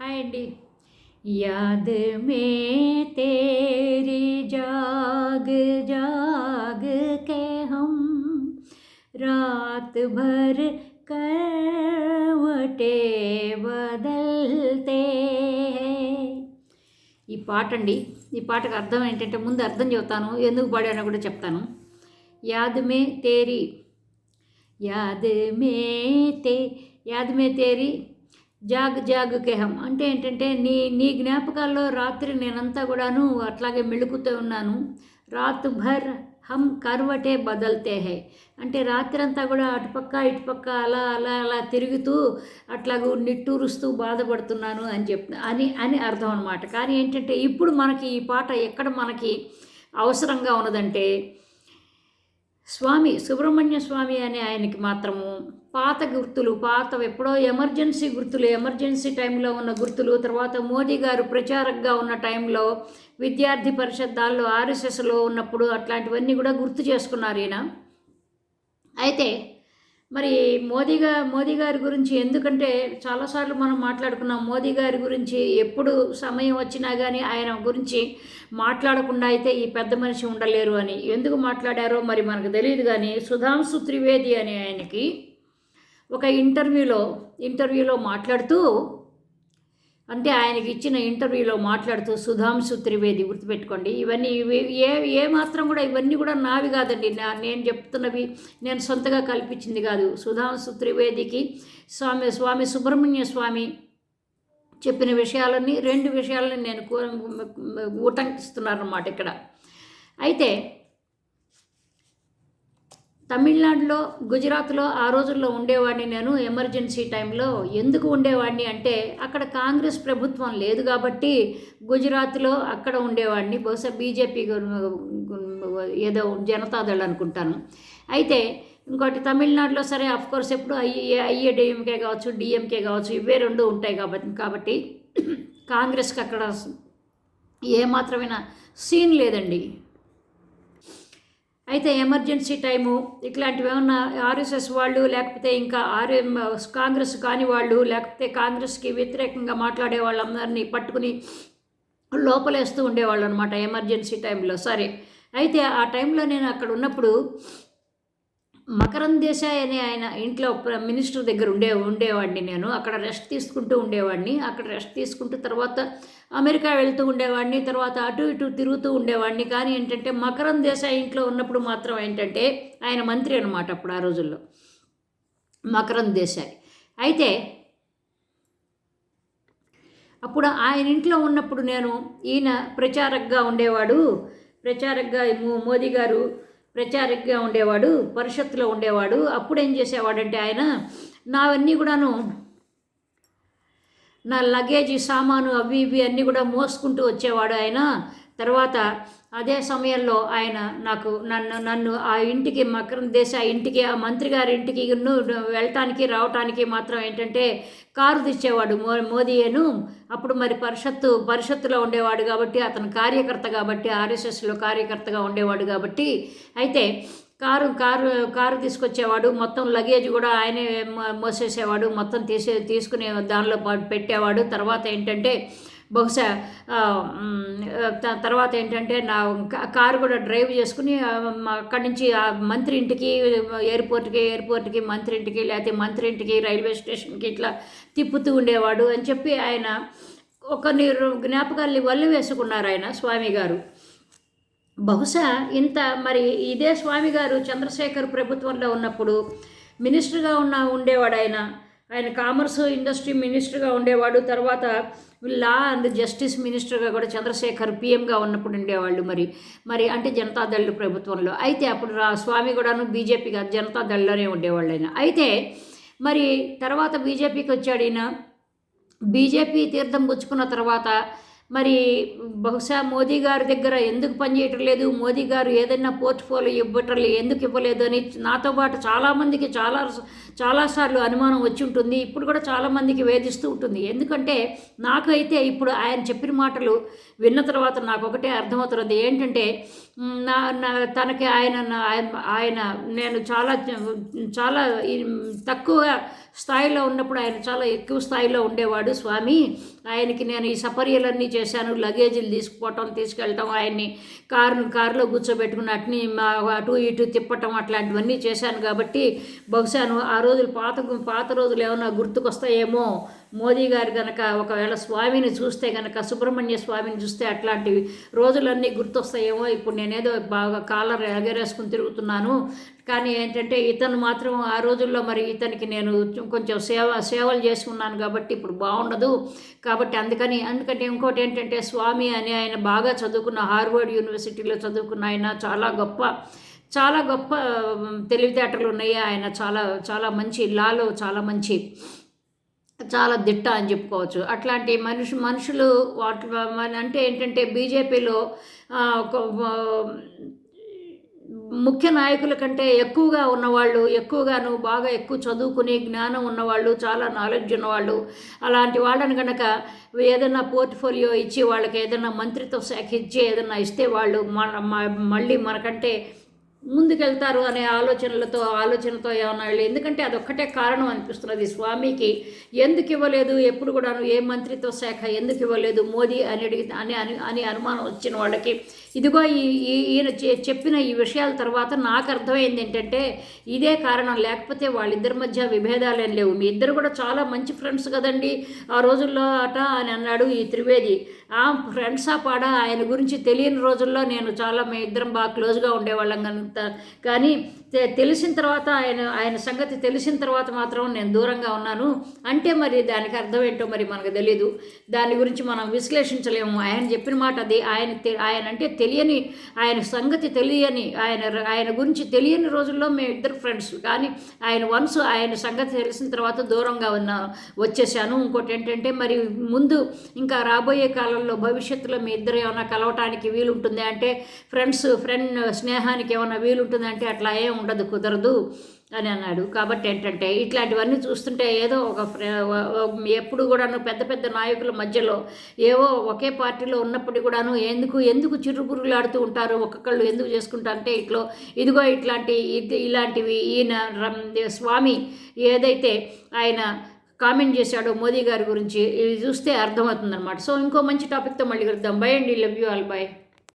Hi అండి. యాద్ మే తేరీ జాగ్ జాగ్ కే హమ్ రాత్ భర్ కర్వటే బదల్తే ఈ పాట అండి ఈ పాటకు అర్థం ఏంటంటే ముందు అర్థం చెబుతాను ఎందుకు పాడానో కూడా చెప్తాను. యాద్ మే తేరి యాద్ మే తే యాద్ మే తేరీ జాగ్ జాగ్ కెహం. అంటే ఏంటంటే నీ నీ జ్ఞాపకాల్లో రాత్రి నేనంతా కూడాను అట్లాగే మెలుకుతూ ఉన్నాను. రాత్ భర్ హమ్ కర్వటే బదల్తే హై. అంటే రాత్రి అంతా కూడా అటుపక్క ఇటుపక్క అలా అలా అలా తిరుగుతూ అట్లాగూ నిట్టూరుస్తూ బాధపడుతున్నాను అని చెప్ అని అని అర్థం అనమాట కానీ ఏంటంటే ఇప్పుడు మనకి ఈ పాట ఎక్కడ మనకి అవసరంగా ఉన్నదంటే స్వామి సుబ్రహ్మణ్య స్వామి అనే ఆయనకి మాత్రము పాత గుర్తులు పాత ఎప్పుడో ఎమర్జెన్సీ గుర్తులు ఎమర్జెన్సీ టైంలో ఉన్న గుర్తులు తర్వాత మోదీ గారు ప్రచారకగా ఉన్న టైంలో విద్యార్థి పరిషత్ ఆర్ఎస్ఎస్లో ఉన్నప్పుడు అట్లాంటివన్నీ కూడా గుర్తు చేసుకున్నారు ఈయన. అయితే మరి మోదీ గా మోదీ గారి గురించి ఎందుకంటే చాలాసార్లు మనం మాట్లాడుకున్నాం మోదీ గారి గురించి ఎప్పుడు సమయం వచ్చినా కానీ ఆయన గురించి మాట్లాడకుండా అయితే ఈ పెద్ద మనిషి ఉండలేరు అని. ఎందుకు మాట్లాడారో మరి మనకు తెలియదు కానీ సుధాంశు త్రివేది అని ఆయనకి ఒక ఇంటర్వ్యూలో ఇంటర్వ్యూలో మాట్లాడుతూ అంటే ఆయనకి ఇచ్చిన ఇంటర్వ్యూలో మాట్లాడుతూ సుధాంశు త్రివేది గుర్తుపెట్టుకోండి. ఇవన్నీ ఇవి ఏ ఏ మాత్రం కూడా ఇవన్నీ కూడా నావి కాదండి. నా నేను చెప్తున్నవి నేను సొంతగా కల్పించింది కాదు. సుధాంశు త్రివేదికి స్వామి స్వామి సుబ్రహ్మణ్య స్వామి చెప్పిన విషయాలన్నీ రెండు విషయాలని నేను ఉటంకిస్తున్నాను ఇక్కడ. అయితే తమిళనాడులో గుజరాత్లో ఆ రోజుల్లో ఉండేవాడిని నేను ఎమర్జెన్సీ టైంలో. ఎందుకు ఉండేవాడిని అంటే అక్కడ కాంగ్రెస్ ప్రభుత్వం లేదు కాబట్టి గుజరాత్లో అక్కడ ఉండేవాడిని. బహుశా బీజేపీ ఏదో జనతాదళ్ అనుకుంటాను. అయితే ఇంకోటి తమిళనాడులో సరే కోర్స్ ఎప్పుడు ఐఏ ఐఏ డిఎంకే కావచ్చు డిఎంకే కావచ్చు ఇవే రెండు ఉంటాయి కాబట్టి కాబట్టి కాంగ్రెస్కి అక్కడ ఏమాత్రమైన సీన్ లేదండి. అయితే ఎమర్జెన్సీ టైము ఇట్లాంటివి ఏమన్నా ఆర్ఎస్ఎస్ వాళ్ళు లేకపోతే ఇంకా ఆర్ఎం కాంగ్రెస్ కాని వాళ్ళు లేకపోతే కాంగ్రెస్కి వ్యతిరేకంగా మాట్లాడే వాళ్ళందరినీ పట్టుకుని లోపలేస్తూ ఉండేవాళ్ళు అనమాట ఎమర్జెన్సీ టైంలో. సరే అయితే ఆ టైంలో నేను అక్కడ ఉన్నప్పుడు మకరం దేశాయ్ అనే ఆయన ఇంట్లో మినిస్టర్ దగ్గర ఉండే ఉండేవాడిని నేను. అక్కడ రెస్ట్ తీసుకుంటూ ఉండేవాడిని. అక్కడ రెస్ట్ తీసుకుంటూ తర్వాత అమెరికా వెళ్తూ ఉండేవాడిని. తర్వాత అటు ఇటు తిరుగుతూ ఉండేవాడిని. కానీ ఏంటంటే మకరం దేశాయ్ ఇంట్లో ఉన్నప్పుడు మాత్రం ఏంటంటే ఆయన మంత్రి అనమాట అప్పుడు ఆ రోజుల్లో. మకరం దేశాయ్ అయితే అప్పుడు ఆయన ఇంట్లో ఉన్నప్పుడు నేను ఈయన ప్రచారకగా ఉండేవాడు. ప్రచారకగా మోదీ గారు ప్రచారకగా ఉండేవాడు పరిషత్తులో ఉండేవాడు. అప్పుడు ఏం చేసేవాడంటే ఆయన నావన్నీ కూడాను నా లగేజీ సామాను అవి ఇవి అన్నీ కూడా మోసుకుంటూ వచ్చేవాడు ఆయన. తర్వాత అదే సమయంలో ఆయన నాకు నన్ను నన్ను ఆ ఇంటికి మకరం దేశ ఇంటికి ఆ మంత్రి గారి ఇంటికి వెళ్ళటానికి రావటానికి మాత్రం ఏంటంటే కారు తెచ్చేవాడు మో మోదీయేను. అప్పుడు మరి పరిషత్తు పరిషత్తులో ఉండేవాడు కాబట్టి అతను కార్యకర్త కాబట్టి ఆర్ఎస్ఎస్లో కార్యకర్తగా ఉండేవాడు కాబట్టి అయితే కారు కారు కారు తీసుకొచ్చేవాడు. మొత్తం లగేజ్ కూడా ఆయనే మోసేసేవాడు. మొత్తం తీసే తీసుకునే దానిలో పెట్టేవాడు. తర్వాత ఏంటంటే బహుశా తర్వాత ఏంటంటే నా కారు కూడా డ్రైవ్ చేసుకుని అక్కడి నుంచి ఆ మంత్రి ఇంటికి ఎయిర్పోర్ట్కి ఎయిర్పోర్ట్కి మంత్రి ఇంటికి లేకపోతే మంత్రి ఇంటికి రైల్వే స్టేషన్కి ఇట్లా తిప్పుతూ ఉండేవాడు అని చెప్పి ఆయన కొన్ని జ్ఞాపకాల్ని వల్లి వేసుకున్నారు ఆయన స్వామి గారు. బహుశా ఇంత మరి ఇదే స్వామి గారు చంద్రశేఖర్ ప్రభుత్వంలో ఉన్నప్పుడు మినిస్టర్గా ఉన్న ఉండేవాడు ఆయన. ఆయన కామర్స్ ఇండస్ట్రీ మినిస్టర్గా ఉండేవాడు తర్వాత లా అండ్ జస్టిస్ మినిస్టర్గా కూడా చంద్రశేఖర్ పిఎంగా ఉన్నప్పుడు ఉండేవాళ్ళు మరి. మరి అంటే జనతాదళ్ ప్రభుత్వంలో. అయితే అప్పుడు రా స్వామి కూడాను బీజేపీగా జనతాదళ్ళోనే ఉండేవాళ్ళు ఆయన. అయితే మరి తర్వాత బీజేపీకి వచ్చాడు ఈయన. బీజేపీ తీర్థం పుచ్చుకున్న తర్వాత మరి బహుశా మోదీ గారి దగ్గర ఎందుకు పనిచేయటం లేదు? మోదీ గారు ఏదైనా పోర్ట్ఫోలియో ఇవ్వటం ఎందుకు ఇవ్వలేదు అని నాతో పాటు చాలామందికి చాలా చాలాసార్లు అనుమానం వచ్చి ఉంటుంది. ఇప్పుడు కూడా చాలామందికి వేధిస్తూ ఉంటుంది. ఎందుకంటే నాకైతే ఇప్పుడు ఆయన చెప్పిన మాటలు విన్న తర్వాత నాకు ఒకటే అర్థమవుతున్నది. ఏంటంటే నా నా తనకి ఆయన ఆయన నేను చాలా చాలా తక్కువ స్థాయిలో ఉన్నప్పుడు ఆయన చాలా ఎక్కువ స్థాయిలో ఉండేవాడు. స్వామి ఆయనకి నేను ఈ సపర్యలన్నీ చేశాను. లగేజీలు తీసుకుపోవటం తీసుకెళ్ళటం ఆయన్ని కారు కారులో కూర్చోబెట్టుకుని అట్ని మా- అటు ఇటు తిప్పటం అట్లాంటివన్నీ చేశాను కాబట్టి బహుశాను ఆ రోజులు పాత పాత రోజులు ఏమైనా గుర్తుకొస్తాయేమో. మోదీ గారు కనుక ఒకవేళ స్వామిని చూస్తే కనుక సుబ్రహ్మణ్య స్వామిని చూస్తే అట్లాంటివి రోజులన్నీ గుర్తొస్తాయేమో. ఇప్పుడు నేనేదో బాగా కాలర్ ఎగరేసుకుని తిరుగుతున్నాను. కానీ ఏంటంటే ఇతను మాత్రం ఆ రోజుల్లో మరి ఇతనికి నేను కొంచెం సేవ సేవలు చేసుకున్నాను కాబట్టి ఇప్పుడు బాగుండదు కాబట్టి అందుకని అందుకంటే ఇంకోటి ఏంటంటే స్వామి అని ఆయన బాగా చదువుకున్న హార్వర్డ్ యూనివర్సిటీలో చదువుకున్న ఆయన చాలా గొప్ప చాలా గొప్ప తెలివితేటలు ఉన్నాయి. ఆయన చాలా చాలా మంచి లాలో చాలా మంచి చాలా దిట్ట అని చెప్పుకోవచ్చు. అట్లాంటి మనుషు మనుషులు వాటి అంటే ఏంటంటే బీజేపీలో ఒక ముఖ్య నాయకుల కంటే ఎక్కువగా ఉన్నవాళ్ళు ఎక్కువగాను బాగా ఎక్కువ చదువుకుని జ్ఞానం ఉన్నవాళ్ళు చాలా నాలెడ్జ్ ఉన్నవాళ్ళు అలాంటి వాళ్ళని కనుక ఏదైనా పోర్ట్ఫోలియో ఇచ్చి వాళ్ళకి ఏదైనా మంత్రిత్వ శాఖ ఇచ్చి ఏదైనా ఇస్తే వాళ్ళు మన మళ్ళీ మనకంటే ముందుకెళ్తారు అనే ఆలోచనలతో ఆలోచనతో ఏమన్నా వెళ్ళి ఎందుకంటే అదొక్కటే కారణం అనిపిస్తున్నది స్వామికి. ఎందుకు ఇవ్వలేదు? ఎప్పుడు కూడాను ఏ మంత్రిత్వ శాఖ ఎందుకు ఇవ్వలేదు? మోదీ అని అడిగి అని అని అని అనుమానం వచ్చిన వాళ్ళకి ఇదిగో ఈ ఈయన చెప్పిన ఈ విషయాల తర్వాత నాకు అర్థమైంది ఏంటంటే ఇదే కారణం. లేకపోతే వాళ్ళిద్దరి మధ్య విభేదాలేం లేవు. మీ ఇద్దరు కూడా చాలా మంచి ఫ్రెండ్స్ కదండి ఆ రోజుల్లో అట అని అన్నాడు ఈ త్రివేది. ఆ ఫ్రెండ్సా పాడా ఆయన గురించి తెలియని రోజుల్లో నేను చాలా మీ ఇద్దరం బాగా క్లోజ్గా ఉండేవాళ్ళం కనుక కానీ తెలిసిన తర్వాత ఆయన ఆయన సంగతి తెలిసిన తర్వాత మాత్రం నేను దూరంగా ఉన్నాను. అంటే మరి దానికి అర్థం ఏంటో మరి మనకు తెలియదు దాని గురించి మనం విశ్లేషించలేము. ఆయన చెప్పిన మాట అది. ఆయన తె- ఆయన అంటే తెలియని ఆయన సంగతి తెలియని ఆయన ఆయన గురించి తెలియని రోజుల్లో మేము ఇద్దరు ఫ్రెండ్స్ కానీ ఆయన వన్స్ ఆయన సంగతి తెలిసిన తర్వాత దూరంగా ఉన్న వచ్చేసాను. ఇంకోటి ఏంటంటే మరి ముందు ఇంకా రాబోయే కాలంలో భవిష్యత్తులో మీ ఇద్దరు ఏమైనా కలవటానికి వీలుంటుందా అంటే ఫ్రెండ్స్ ఫ్రెండ్ స్నేహానికి ఏమైనా వీలుంటుందంటే అట్లా ఏం ఉండదు కుదరదు. అని అన్నాడు. కాబట్టి ఏంటంటే ఇట్లాంటివన్నీ చూస్తుంటే ఏదో ఒక ఎప్పుడు కూడాను పెద్ద పెద్ద నాయకుల మధ్యలో ఏవో ఒకే పార్టీలో ఉన్నప్పటికీ కూడాను ఎందుకు ఎందుకు చిరుపురుగులాడుతూ ఉంటారు? ఒక్కొక్కళ్ళు ఎందుకు చేసుకుంటారంటే ఇట్లో ఇదిగో ఇట్లాంటి ఇది- ఇలాంటివి ఈయన రం- స్వామి ఏదైతే ఆయన కామెంట్ చేశాడో మోదీ గారి గురించి ఇది చూస్తే అర్థమవుతుందన్నమాట. సో ఇంకో మంచి టాపిక్తో మళ్ళీ కలుద్దాం. బై అండి. Love you all. బై.